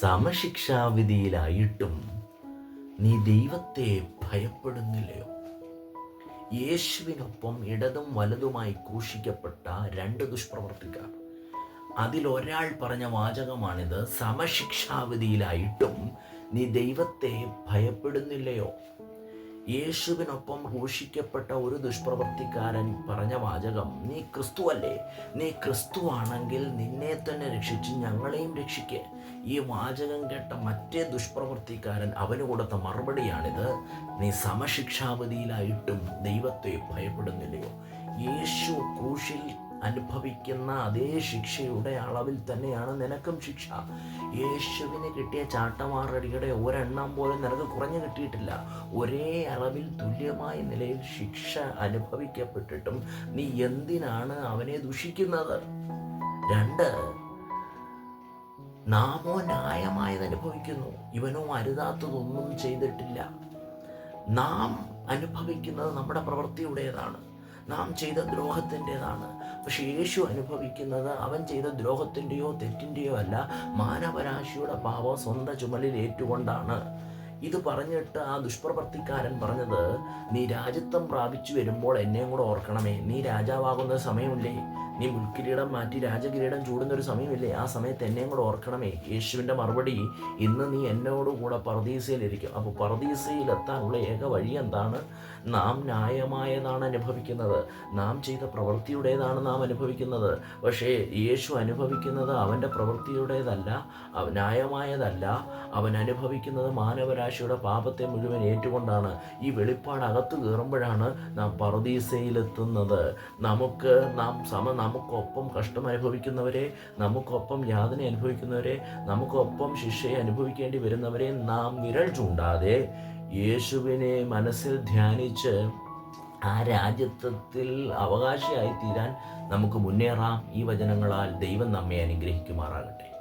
സമശിക്ഷാവിധിയിലായിട്ടും നീ ദൈവത്തെ ഭയപ്പെടുന്നില്ലയോ? യേശുവിനൊപ്പം ഇടതും വലതുമായി ക്രൂശിക്കപ്പെട്ട രണ്ട് ദുഷ്പ്രവർത്തിക്കാർ. അതിലൊരാൾ പറഞ്ഞ വാചകമാണിത് സമശിക്ഷാവിധിയിലായിട്ടും നീ ദൈവത്തെ ഭയപ്പെടുന്നില്ലയോ? യേശുവിനൊപ്പം ഘോഷിക്കപ്പെട്ട ഒരു ദുഷ്പ്രവർത്തിക്കാരൻ പറഞ്ഞ വാചകം നീ ക്രിസ്തുവല്ലേ? നീ ക്രിസ്തുവാണെങ്കിൽ നിന്നെ തന്നെ രക്ഷിച്ച് ഞങ്ങളെയും രക്ഷിക്ക്. ഈ വാചകം കേട്ട മറ്റേ ദുഷ്പ്രവൃത്തിക്കാരൻ അവന് കൊടുത്ത മറുപടിയാണിത്. നീ സമശിക്ഷാവധിയിലായിട്ടും ദൈവത്തെ ഭയപ്പെടുന്നില്ലയോ? യേശു ക്രൂശിൽ അനുഭവിക്കുന്ന അതേ ശിക്ഷയുടെ അളവിൽ തന്നെയാണ് നിനക്കും ശിക്ഷ. യേശുവിന് കിട്ടിയ ചാട്ടമാറടിയുടെ ഒരെണ്ണം പോലും നിനക്ക് കുറഞ്ഞു കിട്ടിയിട്ടില്ല. ഒരേ അളവിൽ തുല്യമായ നിലയിൽ ശിക്ഷ അനുഭവിക്കപ്പെട്ടിട്ടും നീ എന്തിനാണ് അവനെ ദുഷിക്കുന്നത്? രണ്ട് നാമോ ന്യായമായത് അനുഭവിക്കുന്നു. ഇവനോ അരുതാത്തതൊന്നും ചെയ്തിട്ടില്ല. നാം അനുഭവിക്കുന്നത് നമ്മുടെ പ്രവൃത്തിയുടേതാണ്. നാം ചെയ്ത ദ്രോഹത്തിന്റെതാണ്. പക്ഷെ യേശു അനുഭവിക്കുന്നത് അവൻ ചെയ്ത ദ്രോഹത്തിന്റെയോ തെറ്റിന്റെയോ അല്ല മാനവരാശിയുടെ പാവം സ്വന്തം ചുമലിൽ ഏറ്റുകൊണ്ടാണ്. ഇത് പറഞ്ഞിട്ട് ആ ദുഷ്പ്രവർത്തിക്കാരൻ പറഞ്ഞത് നീ രാജ്യത്വം പ്രാപിച്ചു വരുമ്പോൾ എന്നെയും കൂടെ ഓർക്കണമേ. നീ രാജാവാകുന്ന സമയമില്ലേ? നീ മുൾക്കിരീടം മാറ്റി രാജകിരീടം ചൂടുന്ന ഒരു സമയമില്ലേ? ആ സമയത്ത് എന്നെയും കൂടെ ഓർക്കണമേ. യേശുവിന്റെ മറുപടി ഇന്ന് നീ എന്നോടുകൂടെ പറദീസയിലിരിക്കും അപ്പോൾ പറദീസയിലെത്താനുള്ള ഏക വഴി എന്താണ്? നാം ന്യായമായതാണ് അനുഭവിക്കുന്നത്. നാം ചെയ്ത പ്രവൃത്തിയുടേതാണ് നാം അനുഭവിക്കുന്നത്. പക്ഷേ യേശു അനുഭവിക്കുന്നത് അവന്റെ പ്രവൃത്തിയുടേതല്ല ന്യായമായതല്ല. അവൻ അനുഭവിക്കുന്നത് മാനവരാശിയുടെ പാപത്തെ മുഴുവൻ ഏറ്റുകൊണ്ടാണ്. ഈ വെളിപ്പാട് അകത്ത് കയറുമ്പോഴാണ് നാം പറദീസയിലെത്തുന്നത് നമുക്ക് നാം സമ നമുക്കൊപ്പം കഷ്ടം അനുഭവിക്കുന്നവരെ നമുക്കൊപ്പം യാതന അനുഭവിക്കുന്നവരെ നമുക്കൊപ്പം ശിക്ഷയെ അനുഭവിക്കേണ്ടി വരുന്നവരെ നാം വിരൽ ചൂണ്ടാതെ യേശുവിനെ മനസ്സിൽ ധ്യാനിച്ച് ആ രാജ്യത്വത്തിൽ അവകാശിയായി തീരാൻ നമുക്ക് മുന്നേറാം. ഈ വചനങ്ങളാൽ ദൈവം നമ്മെ അനുഗ്രഹിക്കുമാറാകട്ടെ.